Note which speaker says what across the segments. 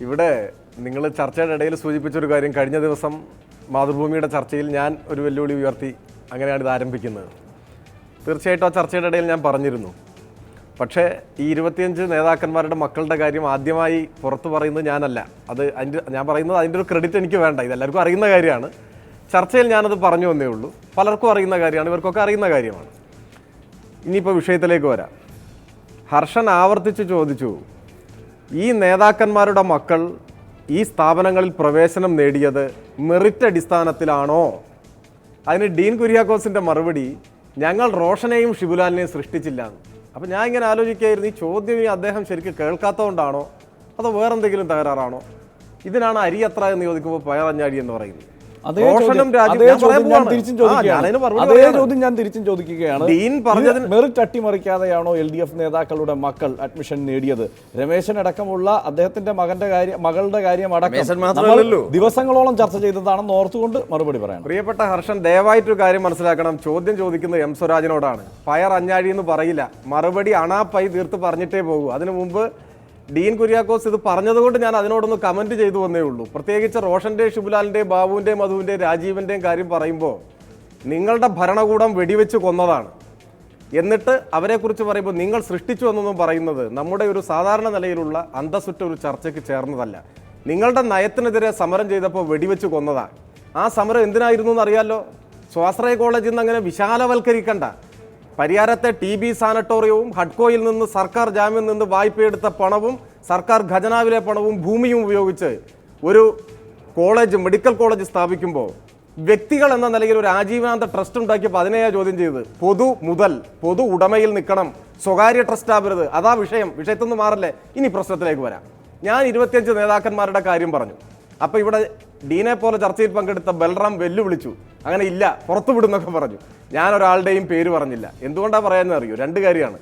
Speaker 1: ഇവിടെ നിങ്ങൾ ചർച്ചയുടെ ഇടയിൽ സൂചിപ്പിച്ചൊരു കാര്യം കഴിഞ്ഞ ദിവസം മാതൃഭൂമിയുടെ ചർച്ചയിൽ ഞാൻ ഒരു വെല്ലുവിളി ഉയർത്തി. അങ്ങനെയാണ് ഇത് ആരംഭിക്കുന്നത്. തീർച്ചയായിട്ടും ആ ചർച്ചയുടെ ഇടയിൽ ഞാൻ പറഞ്ഞിരുന്നു. പക്ഷേ ഈ ഇരുപത്തിയഞ്ച് നേതാക്കന്മാരുടെ മക്കളുടെ കാര്യം ആദ്യമായി പുറത്തു പറയുന്നത് ഞാനല്ല. അത് അതിന്റെ ഞാൻ പറയുന്നത് അതിന്റെ ഒരു ക്രെഡിറ്റ് എനിക്ക് വേണ്ട. ഇതെല്ലാവർക്കും അറിയുന്ന കാര്യമാണ്. ചർച്ചയിൽ ഞാനത് പറഞ്ഞു വന്നേ ഉള്ളൂ. പലർക്കും അറിയുന്ന കാര്യമാണ് ഇവർക്കൊക്കെ അറിയുന്ന കാര്യമാണ്. ഇനിയിപ്പോൾ വിഷയത്തിലേക്ക് വരാം. ഹർഷൻ ആവർത്തിച്ച് ചോദിച്ചു ഈ നേതാക്കന്മാരുടെ മക്കൾ ഈ സ്ഥാപനങ്ങളിൽ പ്രവേശനം നേടിയത് മെറിറ്റ് അടിസ്ഥാനത്തിലാണോ? അതിന് ഡീൻ കുര്യാക്കോസിന്റെ മറുപടി ഞങ്ങൾ റോഷനെയും ഷിബുലാലിനെയും സൃഷ്ടിച്ചില്ല അപ്പോൾ അപ്പം ഞാൻ ഇങ്ങനെ ആലോചിക്കുകയായിരുന്നു ഈ ചോദ്യം ഈ അദ്ദേഹം ശരിക്കും കേൾക്കാത്തതുകൊണ്ടാണോ? അതോ വേറെന്തെങ്കിലും തകരാറാണോ? ഇതിനാണ് അരി അത്ര എന്ന് ചോദിക്കുമ്പോൾ പയറഞ്ഞാടി എന്ന് പറയുന്നത്.
Speaker 2: അതേ ചോദ്യം- അതേ
Speaker 1: ഞാൻ
Speaker 2: ചോദ്യം ഞാൻ
Speaker 1: പോവാണ്.
Speaker 2: തിരിച്ചും ചോദിക്കുകയാണ്. അതേ ചോദ്യം ഞാൻ തിരിച്ചും ചോദിക്കുകയാണ്.
Speaker 1: ഡീൻ പറഞ്ഞതിന്
Speaker 2: ഇത് മെറിറ്റ് അട്ടിമറിക്കാതെയാണോ എൽ ഡി എഫ് നേതാക്കളുടെ മക്കൾ അഡ്മിഷൻ നേടിയത്? രമേശൻ അടക്കമുള്ള അദ്ദേഹത്തിന്റെ മകന്റെ കാര്യം മകളുടെ കാര്യം അടക്കം
Speaker 3: രമേശൻ മാത്രമല്ലല്ലോ.
Speaker 2: ദിവസങ്ങളോളം ചർച്ച ചെയ്തതാണെന്ന് ഓർത്തുകൊണ്ട് മറുപടി പറയാം.
Speaker 1: പ്രിയപ്പെട്ട ഹർഷൻ ദയവായിട്ടൊരു കാര്യം മനസ്സിലാക്കണം. ചോദ്യം ചോദിക്കുന്നത് എം സ്വരാജിനോടാണ്. പയർ അഞ്ഞാഴി എന്ന് പറയില്ല. മറുപടി അണാപ്പായി തീർത്ത് പറഞ്ഞിട്ടേ പോകൂ. അതിനു മുമ്പ് ഡീൻ കുര്യാക്കോസ് ഇത് പറഞ്ഞതുകൊണ്ട് ഞാൻ അതിനോടൊന്ന് കമന്റ് ചെയ്തു വന്നേ ഉള്ളൂ. പ്രത്യേകിച്ച് റോഷന്റെ ഷിബുലാലിന്റെയും ബാബുവിന്റെയും മധുവിന്റെയും രാജീവിന്റെയും കാര്യം പറയുമ്പോൾ നിങ്ങളുടെ ഭരണകൂടം വെടിവെച്ച് കൊന്നതാണ്. എന്നിട്ട് അവരെക്കുറിച്ച് പറയുമ്പോൾ നിങ്ങൾ സൃഷ്ടിച്ചു എന്നൊന്നും പറയുന്നത് നമ്മുടെ ഒരു സാധാരണ നിലയിലുള്ള അന്തസ്സുറ്റ ഒരു ചർച്ചയ്ക്ക് ചേർന്നതല്ല. നിങ്ങളുടെ നയത്തിനെതിരെ സമരം ചെയ്തപ്പോൾ വെടിവെച്ച് കൊന്നതാണ്. ആ സമരം എന്തിനായിരുന്നു എന്നറിയാലോ? സ്വാശ്രയ കോളേജിൽ നിന്ന് അങ്ങനെ വിശാലവൽക്കരിക്കണ്ട. പരിയാരത്തെ ടി ബി സാനട്ടോറിയവും ഹഡ്കോയിൽ നിന്ന് സർക്കാർ ജാമ്യം നിന്ന് വായ്പയെടുത്ത പണവും സർക്കാർ ഖജനാവിലെ പണവും ഭൂമിയും ഉപയോഗിച്ച് ഒരു കോളേജ് മെഡിക്കൽ കോളേജ് സ്ഥാപിക്കുമ്പോൾ വ്യക്തികൾ എന്ന നിലയിൽ ഒരു ആജീവനാന്ത ട്രസ്റ്റ് ഉണ്ടാക്കിയപ്പോൾ അതിനെയാണ് ചോദ്യം ചെയ്തത്? പൊതു മുതൽ പൊതു ഉടമയിൽ നിൽക്കണം. സ്വകാര്യ ട്രസ്റ്റ് ആവരുത്. അതാ വിഷയം. വിഷയത്തൊന്നും മാറില്ലേ? ഇനി പ്രശ്നത്തിലേക്ക് വരാം. ഞാൻ ഇരുപത്തിയഞ്ച് നേതാക്കന്മാരുടെ കാര്യം പറഞ്ഞു. അപ്പോൾ ഇവിടെ ഡീനെ പോലെ ചർച്ചയിൽ പങ്കെടുത്ത ബൽറാം വെല്ലുവിളിച്ചു. അങ്ങനെ ഇല്ല പുറത്തു വിടുന്നൊക്കെ പറഞ്ഞു. ഞാൻ ഒരാളുടെയും പേര് പറഞ്ഞില്ല. എന്തുകൊണ്ടാണ് പറയാമെന്ന് അറിയൂ? രണ്ട് കാര്യമാണ്.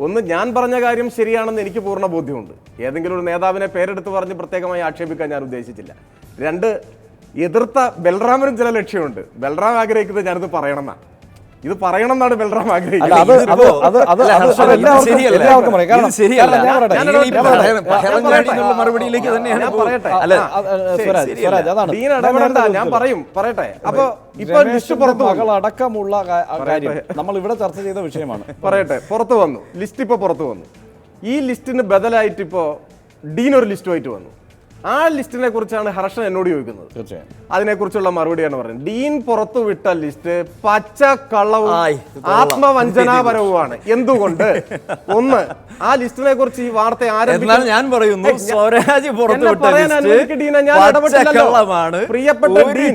Speaker 1: ഒന്ന് ഞാൻ പറഞ്ഞ കാര്യം ശരിയാണെന്ന് എനിക്ക് പൂർണ ബോധ്യമുണ്ട്. ഏതെങ്കിലും ഒരു നേതാവിനെ പേരെടുത്ത് പറഞ്ഞ് പ്രത്യേകമായി ആക്ഷേപിക്കാൻ ഞാൻ ഉദ്ദേശിച്ചില്ല. രണ്ട് എതിർത്ത ബൽറാമിനും ചില ലക്ഷ്യമുണ്ട്. ബൽറാം ആഗ്രഹിക്കുന്നത് ഞാനിത് പറയണം എന്നാ ഇത് പറയണം എന്നാണ് ബൽറാം
Speaker 3: മറുപടിയിലേക്ക് തന്നെയാണ്
Speaker 1: ഞാൻ പറയട്ടെ. പറയും പറയട്ടെ. അപ്പൊ ഇപ്പൊ ലിസ്റ്റ് പുറത്തു
Speaker 2: അടക്കമുള്ള കാര്യം. നമ്മൾ ഇവിടെ ചർച്ച ചെയ്ത വിഷയമാണ്.
Speaker 1: പറയട്ടെ. പുറത്തു വന്നു. ലിസ്റ്റ് ഇപ്പൊ പുറത്തു വന്നു. ഈ ലിസ്റ്റിന് ബദലായിട്ട് ഇപ്പോ ഡീൻ ഒരു ലിസ്റ്റുമായിട്ട് വന്നു. ആ ലിസ്റ്റിനെ കുറിച്ചാണ് ഹർഷൻ എന്നോട് ചോദിക്കുന്നത്.
Speaker 2: തീർച്ചയായും.
Speaker 1: അതിനെക്കുറിച്ചുള്ള മറുപടിയാണ് പറയുന്നത് ഡീൻ പുറത്തു വിട്ട ലിസ്റ്റ് പച്ച കള്ളവും ആത്മവഞ്ചനാപരവുമാണ്. എന്തുകൊണ്ട്? ഒന്ന് ആ ലിസ്റ്റിനെ കുറിച്ച് ഈ വാർത്ത ആരംഭിക്കാൻ
Speaker 3: ഞാൻ പറയുന്നു സ്വരാജ് പുറത്തുവിട്ട
Speaker 1: അനുവദിക്ക്. പ്രിയപ്പെട്ട ഡീൻ,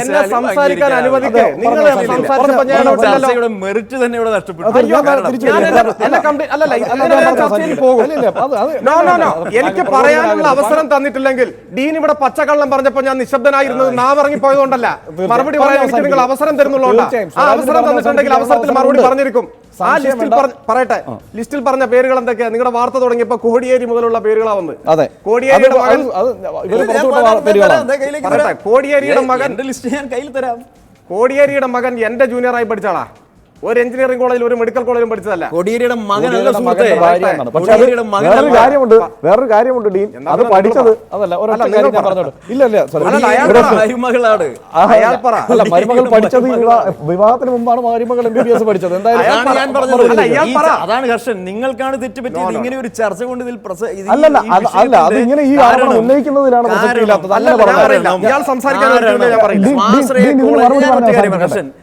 Speaker 1: എന്നെ സംസാരിക്കാൻ
Speaker 3: അംഗീകരിക്കാനാവില്ല.
Speaker 1: നിങ്ങൾ
Speaker 2: പറഞ്ഞോ,
Speaker 1: ഞാൻ
Speaker 3: മെറിറ്റ് തന്നെ ഇവിടെ നഷ്ടപ്പെട്ടു.
Speaker 1: അല്ലല്ല എനിക്ക് പറയാനുള്ള
Speaker 2: അവസരം
Speaker 1: അവസരം തന്നിട്ടില്ലെങ്കിൽ ഡീൻ ഇവിടെ പച്ചക്കള്ളം പറഞ്ഞപ്പോൾ ഞാൻ നിശബ്ദനായിരുന്നത് നാവിറങ്ങി പോയതുകൊണ്ടല്ല മറുപടി പറയാൻ എനിക്ക് നിങ്ങൾ അവസരം തരുന്നുള്ളൂ
Speaker 2: തീർച്ചയായും.
Speaker 1: ആ അവസരം തന്നിട്ടുണ്ടെങ്കിൽ അവസരത്തിൽ മറുപടി പറഞ്ഞിരിക്കും. ആ ലിസ്റ്റിൽ. പറയട്ടെ. ലിസ്റ്റിൽ പറഞ്ഞ പേരുകൾ എന്തൊക്കെയാ? നിങ്ങളുടെ വാർത്ത തുടങ്ങിയപ്പോ കോടിയേരി മുതലുള്ള പേരുകളാ വന്ന്
Speaker 2: അതെ.
Speaker 1: കോടിയേരിയുടെ
Speaker 2: അത്
Speaker 1: മകൻ. കോടിയേരിയുടെ മകൻ-
Speaker 3: എന്റെ ലിസ്റ്റ് ഞാൻ കയ്യിൽ തരാം.
Speaker 1: കോടിയേരിയുടെ മകൻ എന്റെ ജൂനിയറായി പഠിച്ചാളാ? ഒരു എഞ്ചിനീയറിംഗ് കോളേജിൽ ഒരു മെഡിക്കൽ കോളേജിലും പഠിച്ചതല്ല.
Speaker 3: കൊടിയേരിയുടെ മകനല്ല
Speaker 2: കോടിയേരിയുടെ
Speaker 3: സുഹൃത്തേ.
Speaker 2: വേറൊരു
Speaker 3: മകനല്ല
Speaker 2: കാര്യമുണ്ട്. വേറൊരു കാര്യമുണ്ട് ഡീൻ. അത് പഠിച്ചത് അതല്ല
Speaker 1: അല്ല,
Speaker 2: ഒരൊറ്റ കാര്യം ഞാൻ
Speaker 1: പറ.
Speaker 2: പറഞ്ഞോട്ടെ. ഇല്ല ഇല്ല sorry.
Speaker 1: അയാൾ പറ.
Speaker 3: മരുമകളാണ്
Speaker 1: അയാൾ പറ.
Speaker 2: അല്ല മരുമകൾ പഠിച്ചത്. വിവാഹത്തിന് മുമ്പാണ് മരുമകൾ എം ബി ബി എസ് പഠിച്ചത്. എന്തായാലും
Speaker 3: അതാണ് ഹർഷൻ നിങ്ങൾക്കാണ് തെറ്റ് പറ്റിയത് ഇങ്ങനെ ഒരു ചർച്ച കൊണ്ട് ഇതിൽ
Speaker 2: അല്ലല്ല അല്ല അത് ഇങ്ങനെ ഈ ആരോപണം ഉന്നയിക്കുന്നതിലാണ് പ്രസക്തിയില്ലാത്തത്
Speaker 1: അല്ല.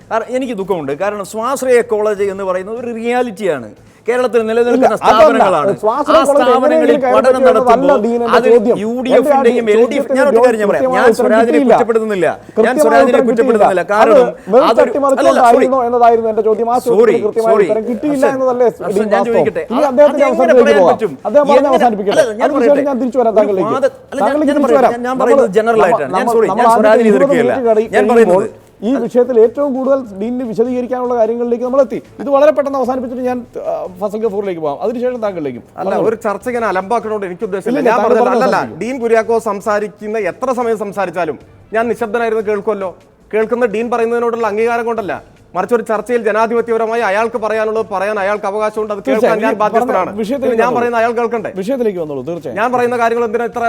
Speaker 3: കാരണം എനിക്ക് ദുഃഖമുണ്ട്. കാരണം സ്വാശ്രയ കോളേജ് എന്ന് പറയുന്നത് ഒരു റിയാലിറ്റിയാണ്. കേരളത്തിൽ നിലനിൽക്കുന്ന സ്ഥാപനങ്ങളാണ്.
Speaker 2: സ്വാശ്രയ
Speaker 3: ആ സ്ഥാപനങ്ങളിൽ പഠനം നടത്തുമ്പോൾ അതിൽ. യു ഡി എഫിന്റെയും എൽ ഡി എഫ് ഞാൻ ഒറ്റ കാര്യം ഞാൻ പറയാം ഞാൻ സ്വരാജിനെ കുറ്റപ്പെടുത്തുന്നില്ല. ഞാൻ സ്വരാജിനെ കുറ്റപ്പെടുത്തുന്നില്ല. കാരണം സോറി സോറി ഞാൻ ചോദിക്കട്ടെ. ഞാൻ പറയുന്നത് ജനറൽ ആയിട്ടാണ്. ഞാൻ
Speaker 2: സോറി
Speaker 3: ഞാൻ സ്വരാജിനെ എതിർക്കുകയല്ല. ഞാൻ പറയുന്നത്
Speaker 2: ഈ വിഷയത്തിൽ ഏറ്റവും കൂടുതൽ ഡീനിന് വിശദീകരിക്കാനുള്ള കാര്യങ്ങളിലേക്ക് നമ്മൾ എത്തി ഇത് വളരെ പെട്ടെന്ന് അവസാനിപ്പിച്ചിട്ട് ഞാൻ ഫസൽ ഗഫൂറിലേക്ക് പോകാം അതിനുശേഷം താങ്കളിലേക്കും.
Speaker 1: അല്ല ഒരു ചർച്ച ഇങ്ങനെ അലമ്പാക്കണോണ്ട് എനിക്ക് ഉദ്ദേശമില്ല. ഞാൻ ഡീൻ കുര്യാക്കോ സംസാരിക്കുന്ന എത്ര സമയം സംസാരിച്ചാലും ഞാൻ നിശബ്ദനായിരുന്നു കേൾക്കുമല്ലോ. കേൾക്കുന്ന ഡീൻ പറയുന്നതിനോടുള്ള അംഗീകാരം കൊണ്ടല്ല. മറിച്ച് ഒരു ചർച്ചയിൽ ജനാധിപത്യപരമായി അയാൾക്ക് പറയാനുള്ളത് പറയാൻ അയാൾക്ക് അവകാശമുണ്ട് അത് കേൾക്കാൻ ഞാൻ ബാധ്യസ്ഥനാണ്. ഞാൻ. പറയുന്ന അയാൾ കേൾക്കണ്ടേ?
Speaker 2: വിഷയത്തിലേക്ക് വന്നോളൂ തീർച്ചയായും.
Speaker 1: ഞാൻ പറയുന്ന കാര്യങ്ങൾ എന്തിനാ ഇത്ര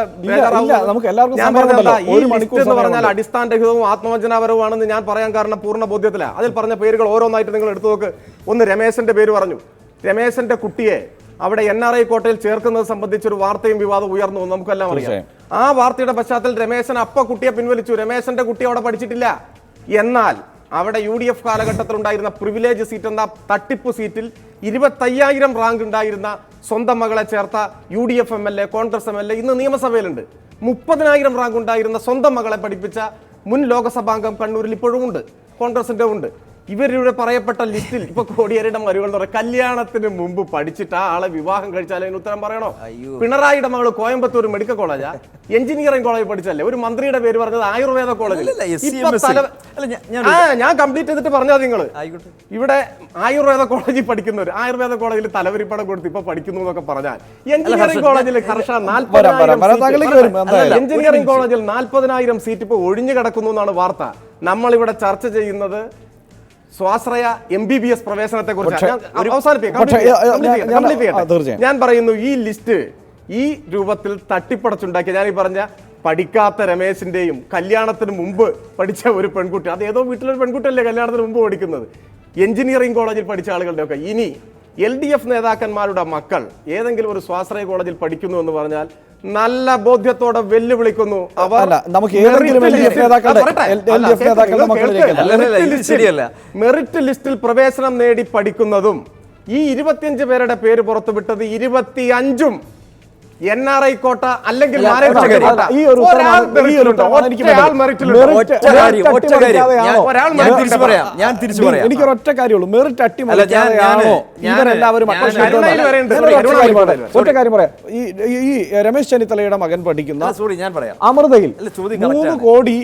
Speaker 2: നമുക്ക് എല്ലാവർക്കും
Speaker 1: ഞാൻ. പറഞ്ഞത് ഈ ലിസ്റ്റ് എന്ന് പറഞ്ഞാൽ. അടിസ്ഥാനരഹിതവും ആത്മവഞ്ചനാപരവുമാണെന്ന് ഞാൻ പറയാൻ കാരണം പൂർണ ബോധ്യത്തിലാണ് അതിൽ പറഞ്ഞ പേരുകൾ ഓരോന്നായിട്ട് നിങ്ങൾ എടുത്തു നോക്ക്. ഒന്ന് രമേശന്റെ പേര് പറഞ്ഞു. രമേശന്റെ കുട്ടിയെ അവിടെ എൻ ആർ ഐ കോട്ടയിൽ ചേർക്കുന്നത് സംബന്ധിച്ചൊരു വാർത്തയും വിവാദം ഉയർന്നു നമുക്കെല്ലാം അറിയാം. ആ വാർത്തയുടെ പശ്ചാത്തലത്തിൽ രമേശൻ അപ്പ കുട്ടിയെ പിൻവലിച്ചു. രമേശന്റെ കുട്ടി അവിടെ പഠിച്ചിട്ടില്ല. എന്നാൽ അവിടെ യു ഡി എഫ് കാലഘട്ടത്തിൽ ഉണ്ടായിരുന്ന പ്രിവിലേജ് സീറ്റ് എന്ന തട്ടിപ്പ് സീറ്റിൽ ഇരുപത്തയ്യായിരം റാങ്ക് ഉണ്ടായിരുന്ന സ്വന്തം മകളെ ചേർത്ത U D F M L A Congress M L A ഇന്ന് നിയമസഭയിലുണ്ട്. മുപ്പതിനായിരം റാങ്ക് ഉണ്ടായിരുന്ന സ്വന്തം മകളെ പഠിപ്പിച്ച മുൻ ലോകസഭാംഗം കണ്ണൂരിൽ ഇപ്പോഴും ഉണ്ട്. കോൺഗ്രസിന്റെ ഉണ്ട്. ഇവരുടെ പറയപ്പെട്ട ലിസ്റ്റിൽ ഇപ്പൊ കോടിയേരിയുടെ മരുകൾ എന്ന് കല്യാണത്തിന് മുമ്പ് പഠിച്ചിട്ട് ആ ആളെ വിവാഹം കഴിച്ചാൽ അതിന് ഉത്തരം പറയണോ? പിണറായിയുടെ മകൾ കോയമ്പത്തൂർ മെഡിക്കൽ കോളേജാ. എഞ്ചിനീയറിംഗ് കോളേജ് പഠിച്ചല്ലേ ഒരു മന്ത്രിയുടെ പേര് പറഞ്ഞത് ആയുർവേദ
Speaker 3: കോളേജ് ഞാൻ-
Speaker 1: കംപ്ലീറ്റ് ചെയ്തിട്ട് പറഞ്ഞാൽ
Speaker 3: നിങ്ങൾ.
Speaker 1: ഇവിടെ ആയുർവേദ കോളേജിൽ പഠിക്കുന്നവർ ആയുർവേദ കോളേജിൽ തലവരിപ്പടം കൊടുത്ത് ഇപ്പൊ പഠിക്കുന്നു എന്നൊക്കെ പറഞ്ഞാൽ എഞ്ചിനീയറിംഗ് കോളേജിൽ ഹർഷ. എഞ്ചിനീയറിംഗ് കോളേജിൽ നാൽപ്പതിനായിരം സീറ്റ് ഇപ്പൊ ഒഴിഞ്ഞു കിടക്കുന്നു എന്നാണ് വാർത്ത. നമ്മൾ ഇവിടെ ചർച്ച ചെയ്യുന്നത് സ്വാശ്രയ എം ബി ബി എസ് പ്രവേശനത്തെ കുറിച്ച്
Speaker 2: ഏ, ഞാൻ-
Speaker 1: പറയുന്നു ഈ ലിസ്റ്റ് ഈ രൂപത്തിൽ തട്ടിപ്പടച്ചുണ്ടാക്കിയ ഞാൻ ഈ പറഞ്ഞ പഠിക്കാത്ത രമേശിന്റെയും കല്യാണത്തിന് മുമ്പ് പഠിച്ച ഒരു പെൺകുട്ടി അത് ഏതോ വീട്ടിലൊരു പെൺകുട്ടിയല്ലേ കല്യാണത്തിന് മുമ്പ് പഠിക്കുന്നത്? എഞ്ചിനീയറിംഗ് കോളേജിൽ പഠിച്ച ആളുകളുടെ ഒക്കെ ഇനി എൽ ഡി എഫ് നേതാക്കന്മാരുടെ മക്കൾ ഏതെങ്കിലും ഒരു സ്വാശ്രയ കോളേജിൽ പഠിക്കുന്നു എന്ന് പറഞ്ഞാൽ നല്ല ബോധ്യത്തോടെ വെല്ലുവിളിക്കുന്നു. അവർ
Speaker 2: അല്ല, നമുക്ക്
Speaker 1: മെറിറ്റ് ലിസ്റ്റിൽ- പ്രവേശനം നേടി പഠിക്കുന്നതും ഈ ഇരുപത്തിയഞ്ച് പേരുടെ പേര് പുറത്തുവിട്ടത് ഇരുപത്തി അഞ്ചും എൻ ആർ ഐ കോട്ട അല്ലെങ്കിൽ.
Speaker 2: ഈ ഒരു എനിക്ക്?
Speaker 3: ഞാൻ- തിരിച്ചു പറയാം.
Speaker 2: എനിക്കൊരു ഒറ്റ കാര്യമുള്ളൂ. മെറിറ്റ് അട്ടിമറിക്കാതെയാണോ ഇവരെല്ലാവരും ഒറ്റ കാര്യം പറയാം. ഈ രമേശ് ചെന്നിത്തലയുടെ മകൻ പഠിക്കുന്ന
Speaker 3: സോറി ഞാൻ പറയാം.
Speaker 2: അമൃതയിൽ മൂന്ന് കോടി.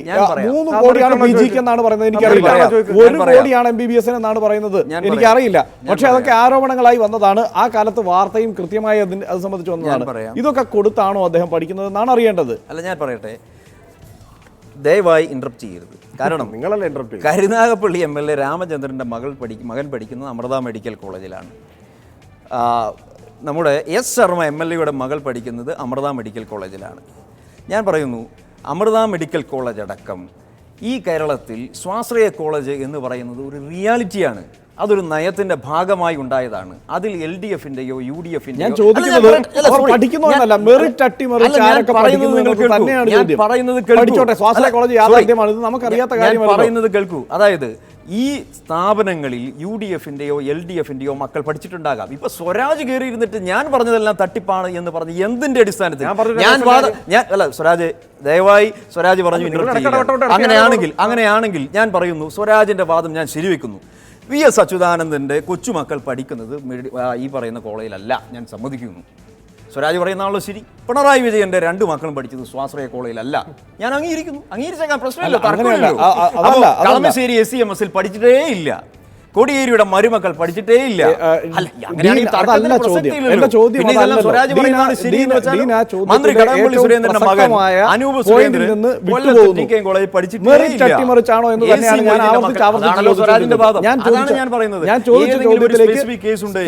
Speaker 2: മൂന്ന് കോടിയാണ് ബി ജിക്ക് എന്നാണ് പറയുന്നത്?
Speaker 3: എനിക്ക്
Speaker 2: എനിക്കറിയില്ല. ഒരു കോടിയാണ് എം ബി ബി എസ് എന്നാണ് പറയുന്നത്. എനിക്ക്
Speaker 3: അറിയില്ല
Speaker 2: പക്ഷെ അതൊക്കെ ആരോപണങ്ങളായി വന്നതാണ്. ആ കാലത്ത് വാർത്തയും കൃത്യമായി അത് സംബന്ധിച്ച് വന്നതാണ്. ഇതൊക്കെ കൊടുത്താണോ അദ്ദേഹം പഠിക്കുന്നത് എന്നാണ് അറിയേണ്ടത്.
Speaker 3: അല്ല ഞാൻ പറയട്ടെ. ദയവായി ഇന്ററപ്റ്റ് ചെയ്യരുത്. കാരണം
Speaker 1: നിങ്ങളല്ല interrupt
Speaker 3: Karunagappally M L A രാമചന്ദ്രന്റെ മകൾ പഠിക്കും മകൻ പഠിക്കുന്നത് അമൃത മെഡിക്കൽ കോളേജിലാണ്. നമ്മുടെ എസ് ശർമ്മ എം എൽ എയുടെ മകൾ പഠിക്കുന്നത് അമൃത മെഡിക്കൽ കോളേജിലാണ്. ഞാൻ പറയുന്നു അമൃത മെഡിക്കൽ കോളേജ് അടക്കം ഈ കേരളത്തിൽ സ്വാശ്രയ കോളേജ് എന്ന് പറയുന്നത് ഒരു റിയാലിറ്റിയാണ് അതൊരു നയത്തിന്റെ ഭാഗമായി ഉണ്ടായതാണ്. അതിൽ എൽ ഡി എഫിന്റെയോ യു ഡി എഫിന്റെയോ. പറയുന്നത് കേൾക്കൂ. അതായത് ഈ സ്ഥാപനങ്ങളിൽ യു ഡി എഫിന്റെയോ എൽ ഡി എഫിന്റെയോ മക്കൾ പഠിച്ചിട്ടുണ്ടാകാം. ഇപ്പൊ സ്വരാജ് കയറി ഇരുന്നിട്ട് ഞാൻ പറഞ്ഞതെല്ലാം തട്ടിപ്പാണ് എന്ന് പറഞ്ഞ് എന്തിന്റെ അടിസ്ഥാനത്തിൽ?
Speaker 1: ഞാൻ
Speaker 3: ഞാൻ അല്ല സ്വരാജ് ദയവായി സ്വരാജ് പറഞ്ഞു അങ്ങനെയാണെങ്കിൽ അങ്ങനെയാണെങ്കിൽ ഞാൻ പറയുന്നു സ്വരാജിന്റെ വാദം ഞാൻ ശരിവെക്കുന്നു. വി എസ് അച്യുതാനന്ദന്റെ കൊച്ചുമക്കൾ പഠിക്കുന്നത് ഈ പറയുന്ന കോളേജിലല്ല. ഞാൻ സമ്മതിക്കുന്നു. സ്വരാജ് ആളോ ശരി. പിണറായി വിജയന്റെ രണ്ട് മക്കളും പഠിച്ചത് സ്വാശ്രയ കോളേജിലല്ല. ഞാൻ അംഗീകരിക്കുന്നു. അംഗീകരിച്ചേക്കാൻ പ്രശ്നമില്ല.
Speaker 2: തർക്കമില്ല
Speaker 3: കളമശ്ശേരി എസ് സി എം എസിൽ പഠിച്ചിട്ടേ ഇല്ല. കോടിയേരിയുടെ മരുമക്കൾ പഠിച്ചിട്ടേ ഇല്ല.
Speaker 2: അതല്ല ചോദ്യം. എന്റെ ചോദ്യം?
Speaker 3: മന്ത്രി കടകംപള്ളി സുരേന്ദ്രന്റെ മകൻ അനൂപ് സുരേന്ദ്രൻ കോളേജിൽ
Speaker 2: എന്ന് തന്നെയാണ് ഞാൻ ആവർത്തിച്ച്. ഞാൻ
Speaker 3: പറയുന്നത്.
Speaker 2: ഞാൻ ചോദിച്ച ചോദ്യത്തിലേക്ക്
Speaker 3: കേസ് ഉണ്ട്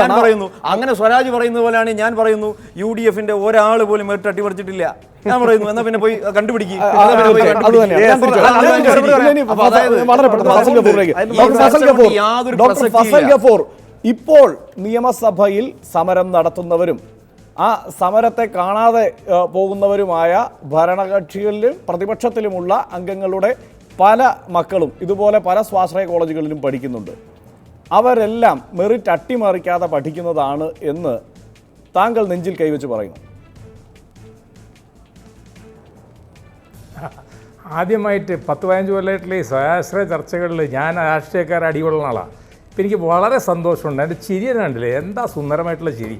Speaker 3: ഞാൻ. പറയുന്നു. അങ്ങനെ സ്വരാജ് പറയുന്നത് പോലെയാണ് ഞാൻ പറയുന്നു യു ഡി എഫിന്റെ ഒരാൾ പോലും മെറിറ്റ് അട്ടിമറിച്ചിട്ടില്ല ഞാൻ പറയുന്നു എന്നാ പിന്നെ പോയി കണ്ടുപിടിക്കുക
Speaker 2: ആ, ആ, അത് തന്നെയാണ്. ഞാൻ തിരിച്ചു വരാം. ഞാൻ തിരിച്ചു വരാം. ഇനി
Speaker 3: അപ്പൊ അതായത്
Speaker 2: വളരെ പെട്ടെന്ന് ഫസൽ ഗഫൂറിലേക്ക്.
Speaker 3: ഈ
Speaker 2: ഡോക്ടർ ഫസൽ
Speaker 3: ചർച്ച
Speaker 2: ഗഫൂർ.
Speaker 3: കൊണ്ട് യാതൊരു
Speaker 2: ഡോക്ടർ ഫസൽ
Speaker 3: പ്രസക്തിയില്ല.
Speaker 2: ഇപ്പോൾ നിയമസഭയിൽ സമരം നടത്തുന്നവരും ആ സമരത്തെ കാണാതെ പോകുന്നവരുമായ ഭരണകക്ഷികളിലും പ്രതിപക്ഷത്തിലുമുള്ള അംഗങ്ങളുടെ പല മക്കളും ഇതുപോലെ പല സ്വാശ്രയ കോളേജുകളിലും പഠിക്കുന്നുണ്ട് അവരെല്ലാം മെറിറ്റ് അട്ടിമറിക്കാതെ പഠിക്കുന്നതാണ് എന്ന് താങ്കൾ നെഞ്ചിൽ കൈവച്ച് പറയുന്നു
Speaker 4: ആദ്യമായിട്ട് പത്ത് പതിനഞ്ച് കൊല്ലമായിട്ടുള്ള ഈ സ്വയാശ്രയ ചർച്ചകളിൽ ഞാൻ രാഷ്ട്രീയക്കാരെ അടികൊള്ളുന്ന ആളാണ് ഇപ്പം എനിക്ക് വളരെ സന്തോഷമുണ്ട്. എന്റെ ചിരി കണ്ടില്ലേ? എന്താ സുന്ദരമായിട്ടുള്ള ചിരി?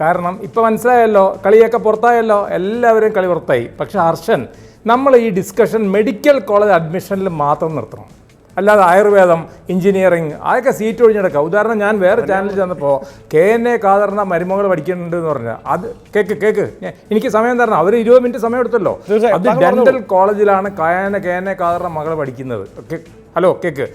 Speaker 4: കാരണം ഇപ്പം മനസ്സിലായല്ലോ കളിയൊക്കെ പുറത്തായല്ലോ എല്ലാവരും കളി പുറത്തായി. പക്ഷേ ഹർഷൻ നമ്മൾ ഈ ഡിസ്കഷൻ മെഡിക്കൽ കോളേജ് അഡ്മിഷനിൽ മാത്രം നിർത്തണം. അല്ലാതെ ആയുർവേദം എഞ്ചിനീയറിംഗ് അതൊക്കെ സീറ്റ് ഒഴിഞ്ഞെടുക്കുക. ഉദാഹരണം ഞാൻ വേറെ ചാനലിൽ ചെന്നപ്പോൾ കെ എൻ എ കാതറിന മരുമകൾ പഠിക്കുന്നുണ്ട് എന്ന് പറഞ്ഞാൽ അത് കേക്ക് കേക്ക്. എനിക്ക് സമയം തരണം. അവർ ഇരുപത് മിനിറ്റ് സമയം എടുത്തല്ലോ. അത് ഡെന്റൽ കോളേജിലാണ് കയാന കെ എൻ എ കാതറിന മകൾ പഠിക്കുന്നത്. ഹലോ കേക്ക്.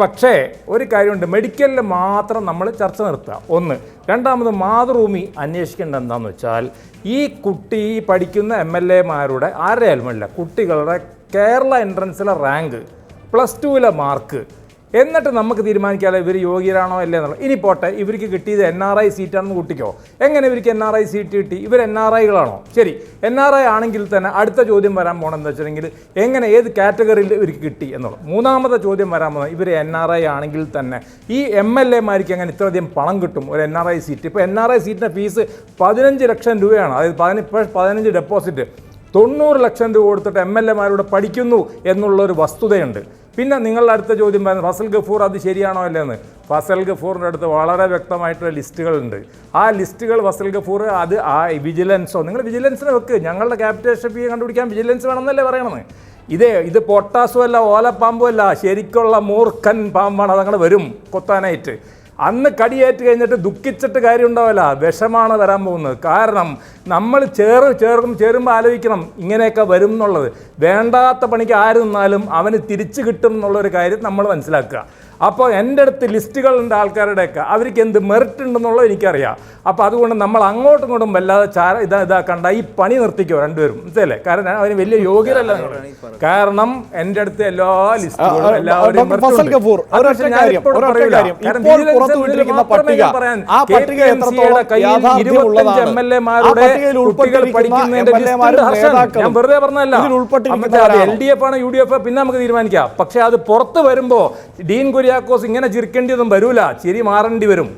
Speaker 4: പക്ഷേ ഒരു കാര്യമുണ്ട്. മെഡിക്കലിൽ മാത്രം നമ്മൾ ചർച്ച നിർത്തുക. ഒന്ന്. രണ്ടാമത് മാതൃഭൂമി അന്വേഷിക്കേണ്ട എന്താണെന്ന് വെച്ചാൽ ഈ കുട്ടി പഠിക്കുന്ന എം എൽ എമാരുടെ ആരുടെയാലും അല്ല കുട്ടികളുടെ കേരള എൻട്രൻസിലെ റാങ്ക് പ്ലസ് ടുവിലെ മാർക്ക്. എന്നിട്ട് നമുക്ക് തീരുമാനിക്കാമല്ലോ ഇവർ യോഗ്യരാണോ അല്ലേ എന്നുള്ളത്. ഇനി പോട്ടെ ഇവർക്ക് കിട്ടിയത് എൻ ആർ ഐ സീറ്റാണെന്ന് കൂട്ടിക്കോ. എങ്ങനെ ഇവർക്ക് എൻ ആർ ഐ സീറ്റ് കിട്ടി? ഇവർ എൻ ആർ ഐകളാണോ ശരി എൻ ആർ ഐ ആണെങ്കിൽ തന്നെ അടുത്ത ചോദ്യം വരാൻ പോകണമെന്ന് വെച്ചിട്ടുണ്ടെങ്കിൽ എങ്ങനെ ഏത് കാറ്റഗറിയിൽ ഇവർക്ക് കിട്ടി എന്നുള്ളത്. മൂന്നാമത്തെ ചോദ്യം വരാൻ പോകുന്നത് ഇവർ എൻ ആർ ഐ ആണെങ്കിൽ തന്നെ ഈ എം എൽ എമാർക്ക് എങ്ങനെ ഇത്രയധികം പണം കിട്ടും ഒരു എൻ ആർ ഐ സീറ്റ് ഇപ്പോൾ എൻ ആർ ഐ സീറ്റിന്റെ ഫീസ് പതിനഞ്ച് ലക്ഷം രൂപയാണ്. അതായത് പതിന പതിനഞ്ച് ഡെപ്പോസിറ്റ് തൊണ്ണൂറ് ലക്ഷം രൂപ കൊടുത്തിട്ട് എം എൽ എമാരോട് പഠിക്കുന്നു എന്നുള്ളൊരു വസ്തുതയുണ്ട്. പിന്നെ നിങ്ങളുടെ അടുത്ത ചോദ്യം പറയുന്നത് ഫസൽ ഗഫൂർ അത് ശരിയാണോ അല്ലെന്ന്? ഫസൽ ഗഫൂറിന്റെ അടുത്ത് വളരെ വ്യക്തമായിട്ടുള്ള ലിസ്റ്റുകളുണ്ട്. ആ ലിസ്റ്റുകൾ ഫസൽ ഗഫൂർ അത് ആ വിജിലൻസോ നിങ്ങൾ വിജിലൻസിനെ വെക്ക്. ഞങ്ങളുടെ ക്യാപിറ്റേഷൻ ഫീ കണ്ടുപിടിക്കാൻ വിജിലൻസ് വേണമെന്നല്ലേ പറയണത്? ഇതേ ഇത് പൊട്ടാസും അല്ല ഓലപ്പാമ്പും അല്ല ശരിക്കുള്ള മൂർഖൻ പാമ്പാണ് അതങ്ങൾ വരും കൊത്താനായിട്ട്. അന്ന് കടിയേറ്റ് കഴിഞ്ഞിട്ട് ദുഃഖിച്ചിട്ട് കാര്യം ഉണ്ടാവില്ല വിഷമാണ് വരാൻ പോകുന്നത്. കാരണം നമ്മൾ ചേർ ചേർക്കും ചേരുമ്പോൾ ആലോചിക്കണം ഇങ്ങനെയൊക്കെ വരും എന്നുള്ളത്. വേണ്ടാത്ത പണിക്ക് ആര് നിന്നാലും അവന് തിരിച്ചു കിട്ടും എന്നുള്ളൊരു കാര്യം നമ്മൾ മനസ്സിലാക്കുക. അപ്പോൾ എന്റെ അടുത്ത് ലിസ്റ്റുകളുണ്ട് ആൾക്കാരുടെയൊക്കെ. അവർക്ക് എന്ത് മെറിറ്റ് ഉണ്ടെന്നുള്ളത് എനിക്കറിയാം. അപ്പോൾ അതുകൊണ്ട് നമ്മൾ അങ്ങോട്ടും ഇങ്ങോട്ടും വല്ലാതെ ചാര ഇതാ ഇതാക്കണ്ട ഈ പണി നിർത്തിക്കോ രണ്ടുപേരും. മനസ്സിലല്ലേ കാരണം ഞാൻ അവന് വലിയ യോഗ്യരല്ല കാരണം എന്റെ അടുത്ത് എല്ലാ ലിസ്റ്റുകളും എല്ലാവരും ഞാൻ
Speaker 2: കാര്യം,
Speaker 4: ഇപ്പോഴും
Speaker 2: ഒരൊറ്റ
Speaker 4: പറയൂല.
Speaker 2: കാര്യം.
Speaker 4: കാരണം
Speaker 2: ഇപ്പോൾ
Speaker 4: vigilance
Speaker 2: പുറത്തുവിട്ടിരിക്കുന്ന
Speaker 4: മാത്രമേ
Speaker 2: പട്ടിക, ആ പട്ടിക എത്രത്തോളം
Speaker 4: കയ്യിൽ 25 MLA-മാരുടെ
Speaker 2: പട്ടികയിൽ
Speaker 4: കുട്ടികൾ
Speaker 2: ഉൾപ്പെട്ടിരിക്കുന്ന
Speaker 4: പഠിക്കുന്നതിന്റെ
Speaker 2: MLA-മാരും
Speaker 4: ലിസ്റ്റ് ഉണ്ട്, ഹർഷൻ.
Speaker 2: നേതാക്കളും
Speaker 4: ഞാൻ വെറുതെ പറഞ്ഞല്ല? എൽ ഡി എഫ് ആണ് യു ഡി എഫ് പിന്നെ നമുക്ക് തീരുമാനിക്കാം. പക്ഷെ അത് പുറത്ത് വരുമ്പോ ഡീൻ കുര്യാക്കോസ് ഇങ്ങനെ ചിരിക്കേണ്ടിയൊന്നും വരൂല. ചിരി മാറേണ്ടി വരും.